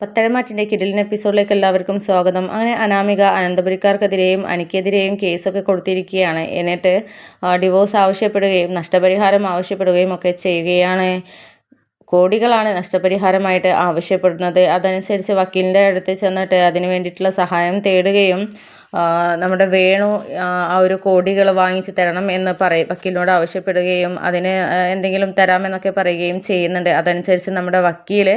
പത്തരമാറ്റിന്റെ കിടിലിൻ എപ്പിസോഡിലേക്ക് എല്ലാവർക്കും സ്വാഗതം. അങ്ങനെ അനാമിക അനന്തപുരിക്കാർക്കെതിരെയും അനിക്കെതിരെയും കേസൊക്കെ കൊടുത്തിരിക്കുകയാണ്. എന്നിട്ട് ഡിവോഴ്സ് ആവശ്യപ്പെടുകയും നഷ്ടപരിഹാരം ആവശ്യപ്പെടുകയും ഒക്കെ ചെയ്യുകയാണ്. കോടികളാണ് നഷ്ടപരിഹാരമായിട്ട് ആവശ്യപ്പെടുന്നത്. അതനുസരിച്ച് വക്കീലിന്റെ അടുത്ത് ചെന്നിട്ട് അതിന് വേണ്ടിയിട്ടുള്ള സഹായം തേടുകയും നമ്മുടെ വേണു ആ ഒരു കോടികൾ വാങ്ങിച്ച് തരണം എന്ന് പറയും വക്കീലിനോട് ആവശ്യപ്പെടുകയും അതിന് എന്തെങ്കിലും തരാമെന്നൊക്കെ പറയുകയും ചെയ്യുന്നുണ്ട്. അതനുസരിച്ച് നമ്മുടെ വക്കീൽ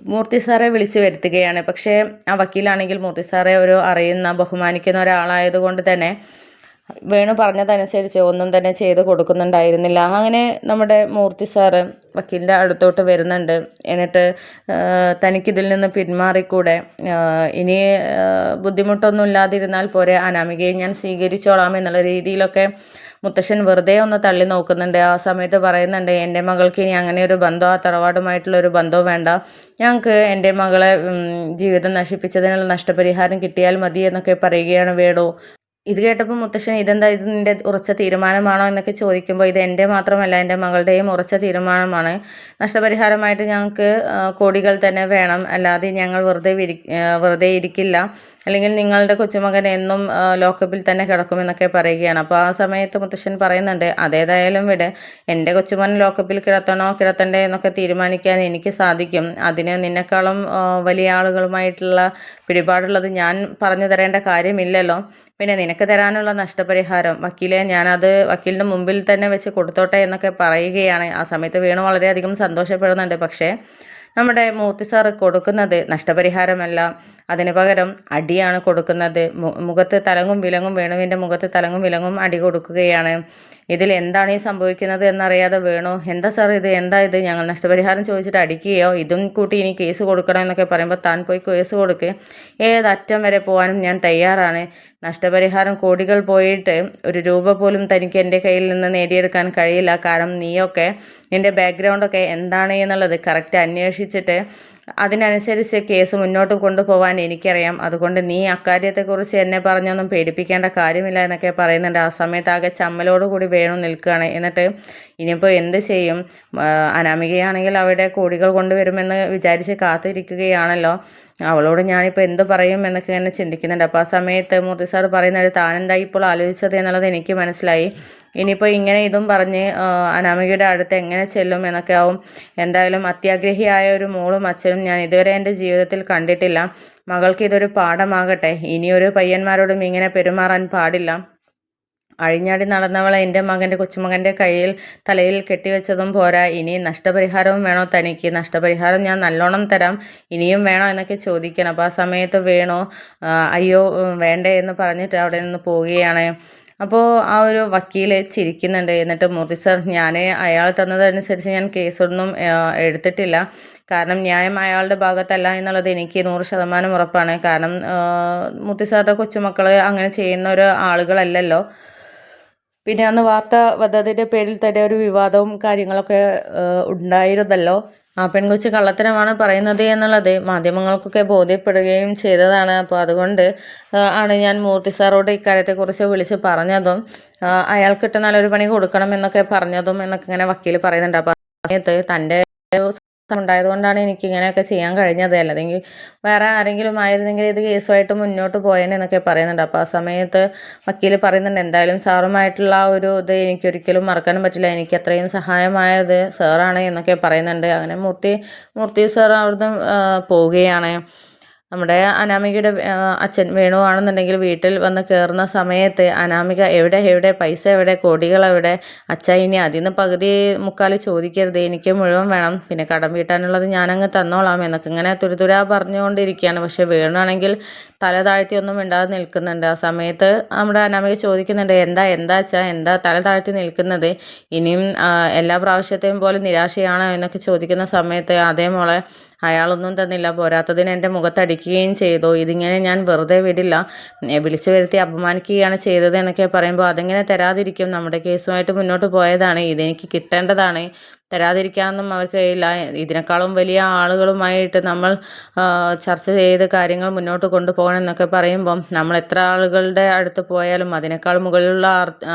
മൂർത്തി സാറെ വിളിച്ചു വരുത്തുകയാണ്. പക്ഷേ ആ വക്കീലാണെങ്കിൽ മൂർത്തി സാറെ ഒരു അറിയുന്ന ബഹുമാനിക്കുന്ന ഒരാളായതുകൊണ്ട് തന്നെ വേണു പറഞ്ഞതനുസരിച്ച് ഒന്നും തന്നെ ചെയ്ത് കൊടുക്കുന്നുണ്ടായിരുന്നില്ല. അങ്ങനെ നമ്മുടെ മൂർത്തി സാറ് വക്കീലിന്റെ അടുത്തോട്ട് വരുന്നുണ്ട്. എന്നിട്ട് തനിക്കിതിൽ നിന്ന് പിന്മാറിക്കൂടെ? ഇനി ബുദ്ധിമുട്ടൊന്നും ഇല്ലാതിരുന്നാൽ പോരെ അനാമികയെ ഞാൻ സ്വീകരിച്ചോളാം എന്നുള്ള രീതിയിലൊക്കെ മുത്തശ്ശൻ വെറുതെ ഒന്ന് തള്ളി നോക്കുന്നുണ്ട്. ആ സമയത്ത് പറയുന്നുണ്ട് എന്റെ മകൾക്ക് ഇനി അങ്ങനെ ഒരു ബന്ധോ ആ തറവാടുമായിട്ടുള്ള ഒരു വേണ്ട. ഞങ്ങൾക്ക് എന്റെ മകളെ ജീവിതം നശിപ്പിച്ചതിനുള്ള നഷ്ടപരിഹാരം കിട്ടിയാൽ മതി എന്നൊക്കെ പറയുകയാണ് വേണു. ഇത് കേട്ടപ്പോൾ മുത്തശ്ശൻ ഇതെന്താ? ഇത് നിന്റെ ഉറച്ച തീരുമാനമാണോ? എന്നൊക്കെ ചോദിക്കുമ്പോൾ ഇത് എന്റെ മാത്രമല്ല എന്റെ മകളുടെയും ഉറച്ച തീരുമാനമാണ്. നഷ്ടപരിഹാരമായിട്ട് ഞങ്ങൾക്ക് കോടികൾ തന്നെ വേണം. അല്ലാതെ ഞങ്ങൾ വെറുതെ വെറുതെ ഇരിക്കില്ല. അല്ലെങ്കിൽ നിങ്ങളുടെ കൊച്ചുമകൻ എന്നും ലോക്കപ്പിൽ തന്നെ കിടക്കുമെന്നൊക്കെ പറയുകയാണ്. അപ്പോൾ ആ സമയത്ത് മുത്തശ്ശൻ പറയുന്നുണ്ട് അതേതായാലും വിട്. എന്റെ കൊച്ചുമകൻ ലോക്കപ്പിൽ കിടത്തണോ? കിടത്തണ്ടേ എന്നൊക്കെ തീരുമാനിക്കാൻ എനിക്ക് സാധിക്കും. അതിന് നിന്നെക്കാളും വലിയ ആളുകളുമായിട്ടുള്ള പിടിപാടുള്ളത് ഞാൻ പറഞ്ഞു തരേണ്ട കാര്യമില്ലല്ലോ. പിന്നെ നിനക്ക് തരാനുള്ള നഷ്ടപരിഹാരം വക്കീലെ ഞാനത് വക്കീലിന്റെ മുമ്പിൽ തന്നെ വെച്ച് കൊടുത്തോട്ടെ എന്നൊക്കെ പറയുകയാണ്. ആ സമയത്ത് വേണു വളരെയധികം സന്തോഷപ്പെടുന്നുണ്ട്. പക്ഷേ നമ്മുടെ മൂർത്തി സാറ് കൊടുക്കുന്നത് നഷ്ടപരിഹാരമല്ല. അതിന് പകരം അടിയാണ് കൊടുക്കുന്നത്. മുഖത്ത് തലങ്ങും വിലങ്ങും വേണുവിന്റെ മുഖത്ത് തലങ്ങും വിലങ്ങും അടി കൊടുക്കുകയാണ്. ഇതിൽ എന്താണ് ഈ സംഭവിക്കുന്നത് എന്നറിയാതെ വേണു എന്താ സാർ ഇത്? എന്താ ഇത്? ഞങ്ങൾ നഷ്ടപരിഹാരം ചോദിച്ചിട്ട് അടിക്കുകയോ ഇതും കൂട്ടി ഇനി കേസ് കൊടുക്കണം എന്നൊക്കെ പറയുമ്പോൾ താൻ പോയി കേസ് കൊടുക്കുക ഏതറ്റം വരെ പോകാനും ഞാൻ തയ്യാറാണ്. നഷ്ടപരിഹാരം കോടികൾ പോയിട്ട് ഒരു രൂപ പോലും തനിക്ക് എന്റെ കയ്യിൽ നിന്ന് നേടിയെടുക്കാൻ കഴിയില്ല. കാരണം നീയൊക്കെ നിന്റെ ബാക്ക്ഗ്രൗണ്ടൊക്കെ എന്താണ് എന്നുള്ളത് കറക്റ്റ് അന്വേഷിച്ചിട്ട് അതിനനുസരിച്ച് കേസ് മുന്നോട്ട് കൊണ്ടുപോകാൻ എനിക്കറിയാം. അതുകൊണ്ട് നീ അക്കാര്യത്തെക്കുറിച്ച് എന്നെ പറഞ്ഞൊന്നും പേടിപ്പിക്കേണ്ട കാര്യമില്ല എന്നൊക്കെ പറയുന്നുണ്ട്. ആ സമയത്ത് ആകെ ചമ്മലോട് കൂടി വേണം നിൽക്കുകയാണ്. എന്നിട്ട് ഇനിയിപ്പോൾ എന്ത് ചെയ്യും? അനാമികയാണെങ്കിൽ അവിടെ കോടികൾ കൊണ്ടുവരുമെന്ന് വിചാരിച്ച് കാത്തിരിക്കുകയാണല്ലോ. അവളോട് ഞാനിപ്പോൾ എന്ത് പറയും എന്നൊക്കെ ഇങ്ങനെ ചിന്തിക്കുന്നുണ്ട്. അപ്പോൾ ആ സമയത്ത് മൂർത്തി സാർ പറയുന്നത് താനെന്താ ഇപ്പോൾ ആലോചിച്ചത് എന്നുള്ളത് എനിക്ക് മനസ്സിലായി. ഇനിയിപ്പോൾ ഇങ്ങനെ ഇതും പറഞ്ഞ് അനാമികയുടെ അടുത്ത് എങ്ങനെ ചെല്ലും എന്നൊക്കെ ആവും. എന്തായാലും അത്യാഗ്രഹിയായ ഒരു മോളും അച്ഛനും ഞാൻ ഇതുവരെ എന്റെ ജീവിതത്തിൽ കണ്ടിട്ടില്ല. മകൾക്ക് ഇതൊരു പാഠമാകട്ടെ. ഇനിയൊരു പയ്യന്മാരോടും ഇങ്ങനെ പെരുമാറാൻ പാടില്ല. അഴിഞ്ഞാടി നടന്നവളെ എന്റെ മകന്റെ കൊച്ചുമകന്റെ കയ്യിൽ തലയിൽ കെട്ടിവെച്ചതും പോരാ. ഇനി നഷ്ടപരിഹാരവും വേണോ തനിക്ക്? നഷ്ടപരിഹാരം ഞാൻ നല്ലോണം തരാം. ഇനിയും വേണോ എന്നൊക്കെ ചോദിക്കണം. അപ്പോൾ ആ സമയത്ത് വേണോ? അയ്യോ വേണ്ടേ എന്ന് പറഞ്ഞിട്ട് അവിടെ നിന്ന് പോവുകയാണ്. അപ്പോൾ ആ ഒരു വക്കീൽ ചിരിക്കുന്നുണ്ട്. എന്നിട്ട് മോദി സർ ഞാൻ അയാൾ തന്നതനുസരിച്ച് ഞാൻ കേസൊന്നും എടുത്തിട്ടില്ല. കാരണം ന്യായം അയാളുടെ ഭാഗത്തല്ല എന്നുള്ളത് എനിക്ക് നൂറ് ശതമാനം ഉറപ്പാണ്. കാരണം മുത്തി സാറിന്റെ കൊച്ചുമക്കൾ അങ്ങനെ ചെയ്യുന്ന ഒരു ആളുകളല്ലല്ലോ. പിന്നെ അന്ന് വാർത്ത വന്നതിന്റെ പേരിൽ തന്നെ ഒരു വിവാദവും കാര്യങ്ങളൊക്കെ ഉണ്ടായിരുന്നല്ലോ. ആ പെൺകൊച്ചി കള്ളത്തരമാണ് പറയുന്നത് എന്നുള്ളത് മാധ്യമങ്ങൾക്കൊക്കെ ബോധ്യപ്പെടുകയും ചെയ്തതാണ്. അപ്പോൾ അതുകൊണ്ട് ആണ് ഞാൻ മൂർത്തി സാറോട് ഇക്കാര്യത്തെക്കുറിച്ച് വിളിച്ച് പറഞ്ഞതും അയാൾക്ക് കിട്ടുന്ന നല്ലൊരു പണി കൊടുക്കണം എന്നൊക്കെ പറഞ്ഞതും എന്നൊക്കെ ഇങ്ങനെ വക്കീൽ പറയുന്നുണ്ട്. അപ്പോൾ സമയത്ത് തന്റെ ഉണ്ടായതുകൊണ്ടാണ് എനിക്ക് ഇങ്ങനെയൊക്കെ ചെയ്യാൻ കഴിഞ്ഞത്. അല്ലെങ്കിൽ വേറെ ആരെങ്കിലും ആയിരുന്നെങ്കിൽ ഇത് കേസുമായിട്ട് മുന്നോട്ട് പോയേനെന്നൊക്കെ പറയുന്നുണ്ട്. അപ്പോൾ ആ സമയത്ത് വക്കീൽ പറയുന്നുണ്ട് എന്തായാലും സാറുമായിട്ടുള്ള ആ ഒരു ഇത് എനിക്കൊരിക്കലും മറക്കാനും പറ്റില്ല. എനിക്ക് അത്രയും സഹായമായത് സാറാണ് എന്നൊക്കെ പറയുന്നുണ്ട്. അങ്ങനെ മൂർത്തി മൂർത്തി സാർ അവിടുന്ന് പോവുകയാണ്. നമ്മുടെ അനാമികയുടെ അച്ഛൻ വേണുവാണെന്നുണ്ടെങ്കിൽ വീട്ടിൽ വന്ന് കയറുന്ന സമയത്ത് അനാമിക എവിടെ എവിടെ പൈസ എവിടെ കോടികൾ എവിടെ? അച്ഛ ഇനി അതിൽ നിന്ന് പകുതി മുക്കാൽ ചോദിക്കരുത്. എനിക്ക് മുഴുവൻ വേണം. പിന്നെ കടം വീട്ടാനുള്ളത് ഞാനങ്ങ് തന്നോളാം എന്നൊക്കെ ഇങ്ങനെ തുരുതുരാ പറഞ്ഞുകൊണ്ടിരിക്കുകയാണ്. പക്ഷെ വേണുവാണെങ്കിൽ തല താഴ്ത്തി ഒന്നും മിണ്ടാതെ നിൽക്കുന്നുണ്ട്. ആ സമയത്ത് നമ്മുടെ അനാമിക ചോദിക്കുന്നുണ്ട് എന്താ എന്താ അച്ഛ? എന്താ തല താഴ്ത്തി നിൽക്കുന്നത്? ഇനിയും എല്ലാ പ്രാവശ്യത്തെയും പോലെ നിരാശയാണോ? എന്നൊക്കെ ചോദിക്കുന്ന സമയത്ത് അതേ മോളെ അയാളൊന്നും തന്നില്ല. പോരാത്തതിന് എന്റെ മുഖത്തടിക്കുകയും ചെയ്തു. ഇതിങ്ങനെ ഞാൻ വെറുതെ വിടില്ല. വിളിച്ചു വരുത്തി അപമാനിക്കുകയാണ് ചെയ്തത് എന്നൊക്കെ പറയുമ്പോൾ അതെങ്ങനെ തരാതിരിക്കും? നമ്മുടെ കേസുമായിട്ട് മുന്നോട്ട് പോയതാണ്. ഇതെനിക്ക് കിട്ടേണ്ടതാണ്. തരാതിരിക്കാനൊന്നും അവർക്ക് കഴിയില്ല. ഇതിനേക്കാളും വലിയ ആളുകളുമായിട്ട് നമ്മൾ ചർച്ച ചെയ്ത് കാര്യങ്ങൾ മുന്നോട്ട് കൊണ്ടുപോകണം എന്നൊക്കെ പറയുമ്പം നമ്മൾ എത്ര ആളുകളുടെ അടുത്ത് പോയാലും അതിനേക്കാൾ മുകളിലുള്ള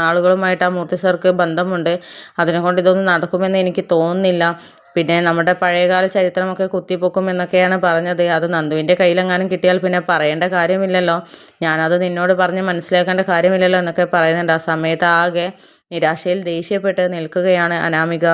ആളുകളുമായിട്ട് ആ മൂർത്തി സാർക്ക് ബന്ധമുണ്ട്. അതിനെ കൊണ്ട് ഇതൊന്നും നടക്കുമെന്ന് എനിക്ക് തോന്നുന്നില്ല. പിന്നെ നമ്മുടെ പഴയകാല ചരിത്രമൊക്കെ കുത്തിപ്പൊക്കും എന്നൊക്കെയാണ് പറഞ്ഞത്. അത് നന്ദുവിന്റെ കയ്യിലെങ്ങാനും കിട്ടിയാൽ പിന്നെ പറയേണ്ട കാര്യമില്ലല്ലോ. ഞാനത് നിന്നോട് പറഞ്ഞ് മനസ്സിലാക്കേണ്ട കാര്യമില്ലല്ലോ എന്നൊക്കെ പറയുന്നുണ്ട്. ആ സമയത്ത് ആകെ നിരാശയിൽ ദേഷ്യപ്പെട്ട് നിൽക്കുകയാണ് അനാമിക.